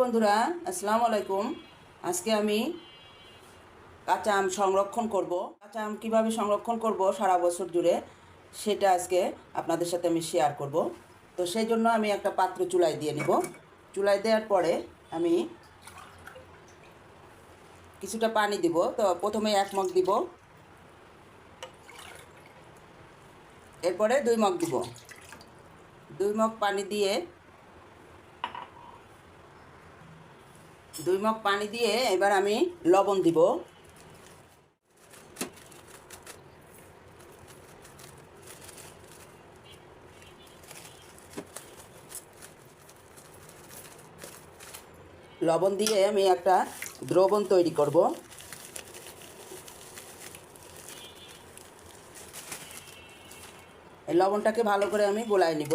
বন্ধুরা, আসসালামু আলাইকুম। আজকে আমি কাঁচা আম সংরক্ষণ করব। কাঁচা আম কীভাবে সংরক্ষণ করব সারা বছর জুড়ে, সেটা আজকে আপনাদের সাথে আমি শেয়ার করব। তো সেই জন্য আমি একটা পাত্র চুলায় দিয়ে নিব। চুলায় দেওয়ার পরে আমি কিছুটা পানি দিব। তো প্রথমে এক মগ দিব। এরপরে দুই মগ দিব। দুই মগ পানি দিয়ে দুই মগ পানি দিয়ে এবার আমি লবণ দিব। লবণ দিয়ে আমি একটা দ্রবণ তৈরি করব। এই লবণটাকে ভালো করে আমি গোলায় নিব।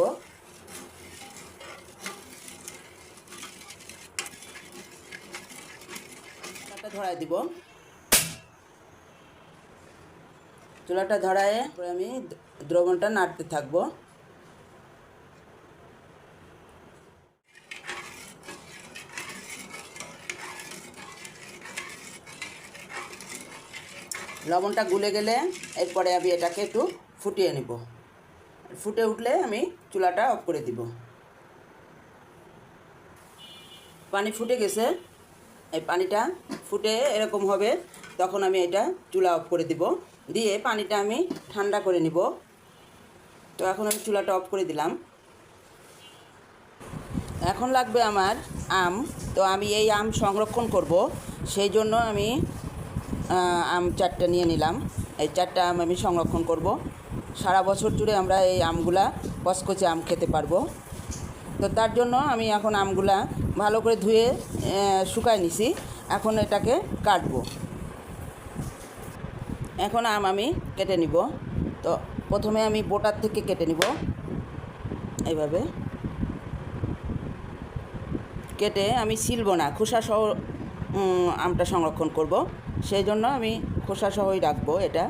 ধরায় দিব। চুলাটা ধরায় পরে আমি দ্রবণটা নাড়তে থাকব। লবণটা গুলে গেলে এরপরে আমি এটাকে একটু ফুটিয়ে নেব। ফুটে উঠলে আমি চুলাটা অফ করে দিব। পানি ফুটে গেছে। এই পানিটা ফুটে এরকম হবে, তখন আমি এটা চুলা অফ করে দিব। দিয়ে পানিটা আমি ঠান্ডা করে নিব। তো এখন আমি চুলাটা অফ করে দিলাম। এখন লাগবে আমার আম। তো আমি এই আম সংরক্ষণ করব। সেই জন্য আমি আম চারটা নিয়ে নিলাম। এই চারটা আম আমি সংরক্ষণ করব। সারা বছর জুড়ে আমরা এই আমগুলা কচকচে আম খেতে পারব। তো তার জন্য আমি এখন আমগুলা ভালো করে ধুয়ে শুকায় নিছি। এখন এটাকে কাটবো। এখন আম আমি কেটে নিব। তো প্রথমে আমি বোটার থেকে কেটে নিব। এইভাবে। কেটে আমি ছিলব না, খোসা সহ আমটা সংরক্ষণ করব। সেই জন্য আমি খোসা সহই রাখব এটা।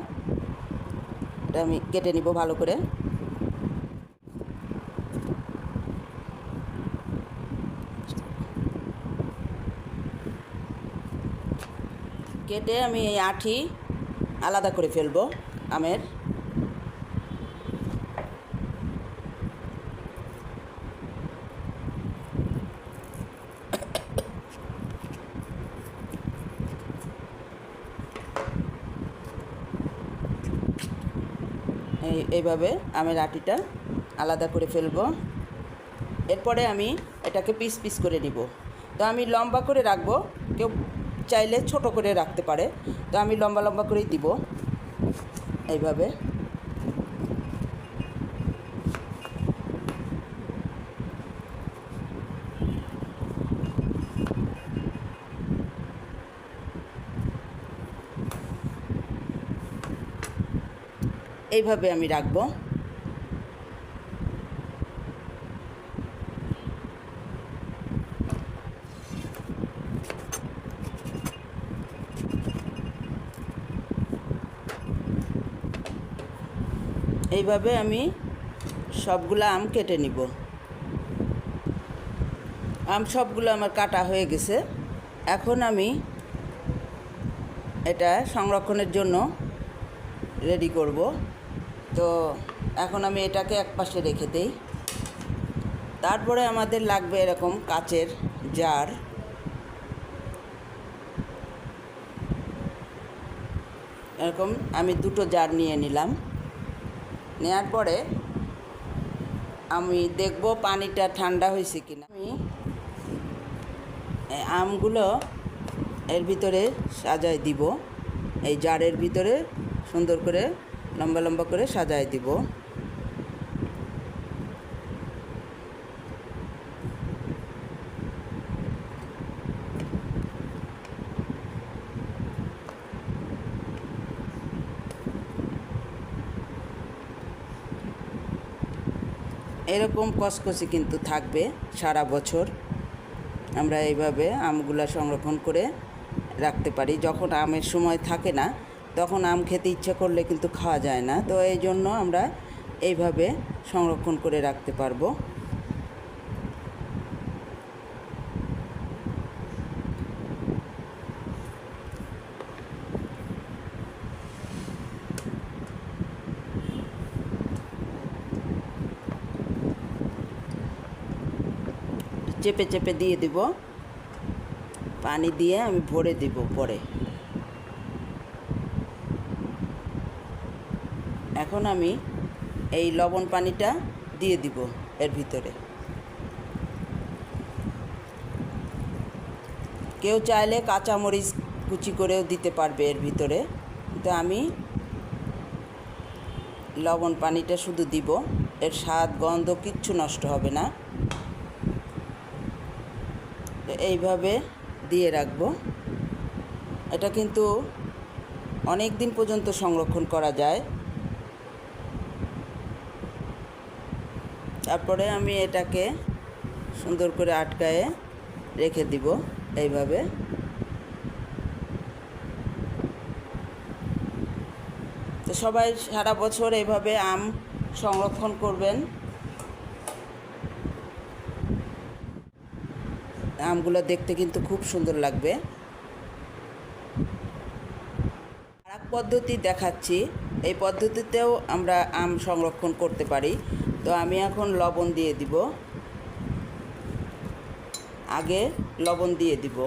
এটা আমি কেটে নিব ভালো করে। কেটে আমি এই আঠি আলাদা করে ফেলব আমের। এই, এইভাবে আমের আটিটা আলাদা করে ফেলব। এরপরে আমি এটাকে পিস পিস করে নিব। তো আমি লম্বা করে রাখব, কেউ চাইলে ছোট করে রাখতে পারে। তো আমি লম্বা লম্বা করেই দিব। এইভাবে। এইভাবে আমি রাখব। এইভাবে আমি সবগুলো আম কেটে নিব। আম সবগুলো আমার কাটা হয়ে গেছে। এখন আমি এটা সংরক্ষণের জন্য রেডি করব। তো এখন আমি এটাকে এক পাশে রেখে দেই। তারপরে আমাদের লাগবে এরকম কাচের জার। এরকম আমি দুটো জার নিয়ে নিলাম। নেওয়ার পরে আমি দেখব পানিটা ঠান্ডা হয়েছে কিনা। আমি আমগুলো এর ভিতরে সাজায় দিব। এই জারের ভিতরে সুন্দর করে লম্বা লম্বা করে সাজায় দিব। এরকম কসকসি কিন্তু থাকবে সারা বছর। আমরা এইভাবে আমগুলো সংরক্ষণ করে রাখতে পারি। যখন আমের সময় থাকে না, তখন আম খেতে ইচ্ছা করলে কিন্তু খাওয়া যায় না। তো এই জন্য আমরা এইভাবে সংরক্ষণ করে রাখতে পারব। চেপে চেপে দিয়ে দিব। পানি দিয়ে আমি ভরে দিব পরে। এখন আমি এই লবণ পানিটা দিয়ে দিব এর ভিতরে। কেউ চাইলে কাঁচামরিচ কুচি করেও দিতে পারবে এর ভিতরে। কিন্তু আমি লবণ পানিটা শুধু দিব, এর স্বাদ, গন্ধ কিচ্ছু নষ্ট হবে না। এইভাবে দিয়ে রাখব। এটা কিন্তু অনেক দিন পর্যন্ত সংরক্ষণ করা যায়। তারপরে আমি এটাকে সুন্দর করে আটকায়ে রেখে দিব এইভাবে। তো সবাই সারা বছর এইভাবে আম সংরক্ষণ করবেন। আমগুলো দেখতে কিন্তু খুব সুন্দর লাগবে। আর পদ্ধতি দেখাচ্ছি। এই পদ্ধতিতেও আমরা আম সংরক্ষণ করতে পারি। তো আমি এখন লবণ দিয়ে দিব। আগে লবণ দিয়ে দিব।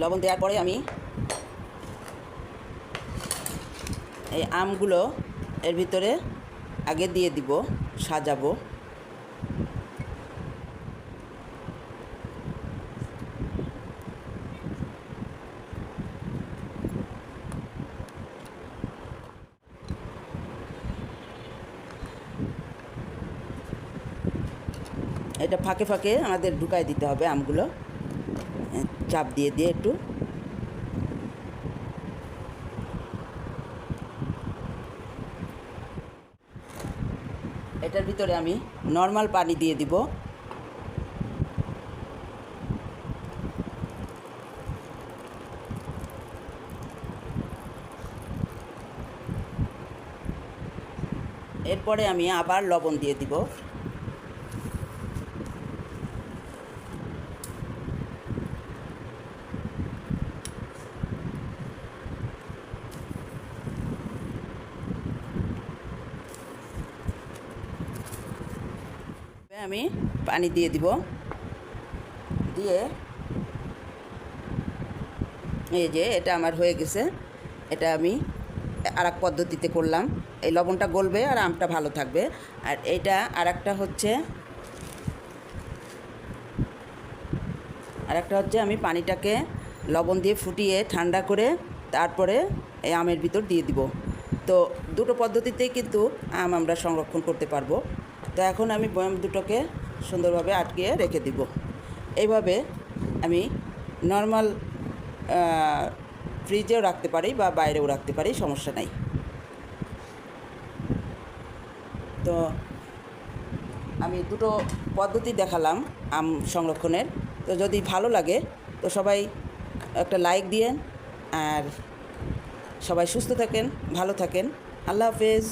লবণ দেওয়ার পরে আমি এই আমগুলো এর ভিতরে আগে দিয়ে দিব, সাজাবো। এটা ফাঁকে ফাঁকে আমাদের ঢুকাই দিতে হবে আমগুলো। চাপ দিয়ে দিয়ে একটু। এটার ভিতরে আমি নর্মাল পানি দিয়ে দিব। এরপরে আমি আবার লবণ দিয়ে দিব। আমি পানি দিয়ে দিব। দিয়ে এই যে এটা আমার হয়ে গেছে। এটা আমি আর এক পদ্ধতিতে করলাম। এই লবণটা গলবে আর আমটা ভালো থাকবে। আর এটা আর একটা হচ্ছে আর একটা হচ্ছে আমি পানিটাকে লবণ দিয়ে ফুটিয়ে ঠান্ডা করে তারপরে এই আমের ভিতর দিয়ে দিব। তো দুটো পদ্ধতিতেই কিন্তু আম আমরা সংরক্ষণ করতে পারব। তো এখন আমি বয়াম দুটোকে সুন্দরভাবে আটকিয়ে রেখে দিব। এইভাবে আমি নর্মাল ফ্রিজেও রাখতে পারি বা বাইরেও রাখতে পারি, সমস্যা নাই। তো আমি দুটো পদ্ধতি দেখালাম আম সংরক্ষণের। তো যদি ভালো লাগে, তো সবাই একটা লাইক দিয়েন আর সবাই সুস্থ থাকেন, ভালো থাকেন। আল্লাহ হাফেজ।